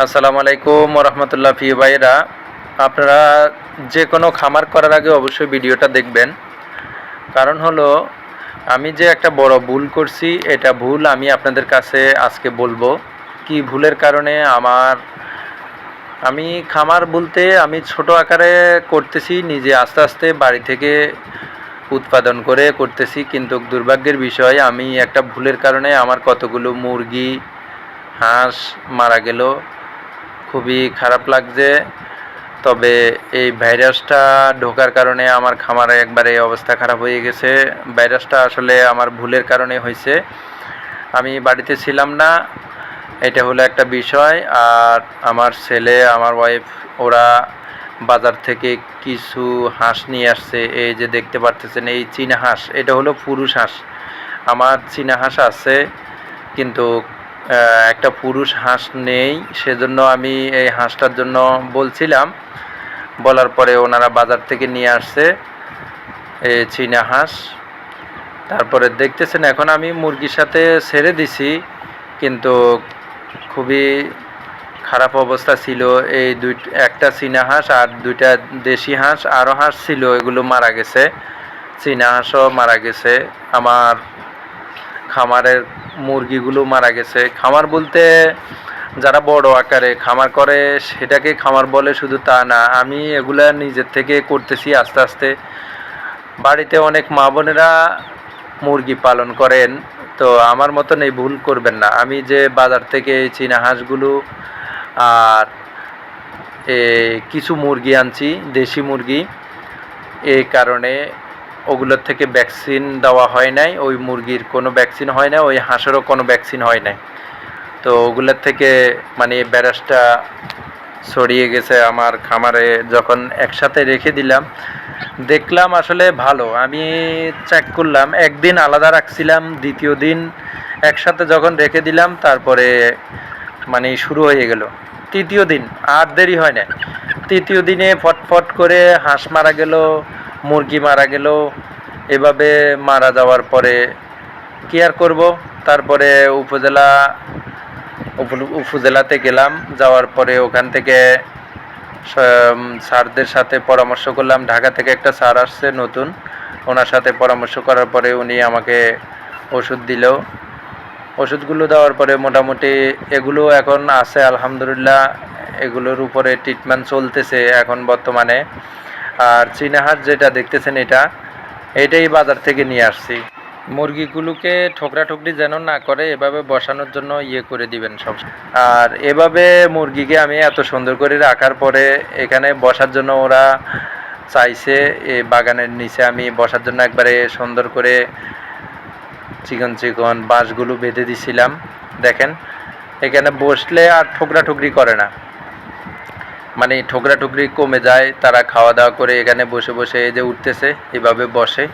আসসালামু আলাইকুম রহমতুল্লাহ ফি ভাইরা আপনারা যে কোনো খামার করার আগে অবশ্যই ভিডিওটা দেখবেন। কারণ হলো, আমি যে একটা বড় ভুল করছি, এটা ভুল আমি আপনাদের কাছে আজকে বলব। কি ভুলের কারণে আমার, আমি খামার বলতে আমি ছোট আকারে করতেছি, নিজে আস্তে আস্তে বাড়ি থেকে উৎপাদন করে করতেছি, কিন্তু দুর্ভাগ্যের বিষয়, আমি একটা ভুলের কারণে আমার কতগুলো মুরগি, হাঁস মারা গেল। খুবই খারাপ লাগছে। তবে এই ভাইরাসটা ঢোকার কারণে আমার খামারে একবারে অবস্থা খারাপ হয়ে গেছে। ভাইরাসটা আসলে আমার ভুলের কারণে হয়েছে। আমি বাড়িতে ছিলাম না, এটা হলো একটা বিষয়। আর আমার ছেলে, আমার ওয়াইফ ওরা বাজার থেকে কিছু হাঁস নিয়ে আসছে। এই যে দেখতে পারতেছেন, এই চীনা হাঁস, এটা হলো পুরুষ হাঁস। আমার চীনা হাঁস আছে, কিন্তু একটা পুরুষ হাঁস নেই, সেজন্য আমি এই হাঁসটার জন্য বলছিলাম। বলার পরে ওনারা বাজার থেকে নিয়ে আসছে এই চীনা হাঁস। তারপরে দেখতেছেন, এখন আমি মুরগির সাথে ছেড়ে দিছি, কিন্তু খুবই খারাপ অবস্থা ছিল। এই দুই, একটা চীনা হাঁস আর দুইটা দেশি হাঁস, আরও হাঁস ছিল, এগুলো মারা গেছে। চীনা হাঁসও মারা গেছে। আমার খামারের মুরগিগুলো মারা গেছে। খামার বলতে যারা বড় আকারে খামার করে, সেটাকে খামার বলে শুধু তা না, আমি এগুলা নিজের থেকে করতেছি আস্তে আস্তে। বাড়িতে অনেক মা বোনেরা মুরগি পালন করেন, তো আমার মতন এই ভুল করবেন না। আমি যে বাজার থেকে চীনা হাঁসগুলো আর কিছু মুরগি আনছি, দেশি মুরগি এই কারণে ওগুলোর থেকে ভ্যাকসিন দেওয়া হয় নাই, ওই মুরগির কোনো ভ্যাকসিন হয় না ওই হাঁসেরও কোনো ভ্যাকসিন হয় নাই। তো ওগুলোর থেকে মানে ব্যারাসটা ছড়িয়ে গেছে আমার খামারে যখন একসাথে রেখে দিলাম, দেখলাম আসলে ভালো। আমি চেক করলাম, একদিন আলাদা রাখছিলাম, দ্বিতীয় দিন একসাথে যখন রেখে দিলাম, তারপরে মানে শুরু হয়ে গেল। তৃতীয় দিন, আর দেরি হয় না তৃতীয় দিনে ফটফট করে হাঁস মারা গেল মুরগি মারা গেল, এভাবে মারা যাওয়ার পরে কি আর করব? তারপরে উপজেলা উপ- উপজেলাতে গেলাম, যাওয়ার পরে ওখান থেকে স্যারদের সাথে পরামর্শ করলাম। ঢাকা থেকে একটা স্যার আসছে নতুন, ওনার সাথে পরামর্শ করার পরে উনি আমাকে ওষুধ দিল। ওষুধগুলো দেওয়ার পরে মোটামুটি এগুলো এখন আছে, আলহামদুলিল্লাহ, এগুলোর উপরে ট্রিটমেন্ট চলতেছে এখন বর্তমানে। আর চীনা হাঁস যেটা দেখতেছেন এটা, এটাই বাজার থেকে নিয়ে আসছি। মুরগিগুলোকে ঠোকরা ঠুকরি যেন না করে, এভাবে বসানোর জন্য ইয়ে করে দিবেন সব। আর এভাবে মুরগিকে আমি এত সুন্দর করে রাখার পরে এখানে বসার জন্য ওরা চাইছে এই বাগানের নিচে আমি বসার জন্য একবারে সুন্দর করে চিকন চিকন বাঁশগুলো বেঁধে দিছিলাম। দেখেন, এখানে বসলে আর ঠোকরা ঠুকরি করে না। মানে ঠোকরা ঠুকরি কমে যায়, তারা খাওয়া দাওয়া করে এখানে বসে বসে এই যে উঠতেছে, এভাবে বসে।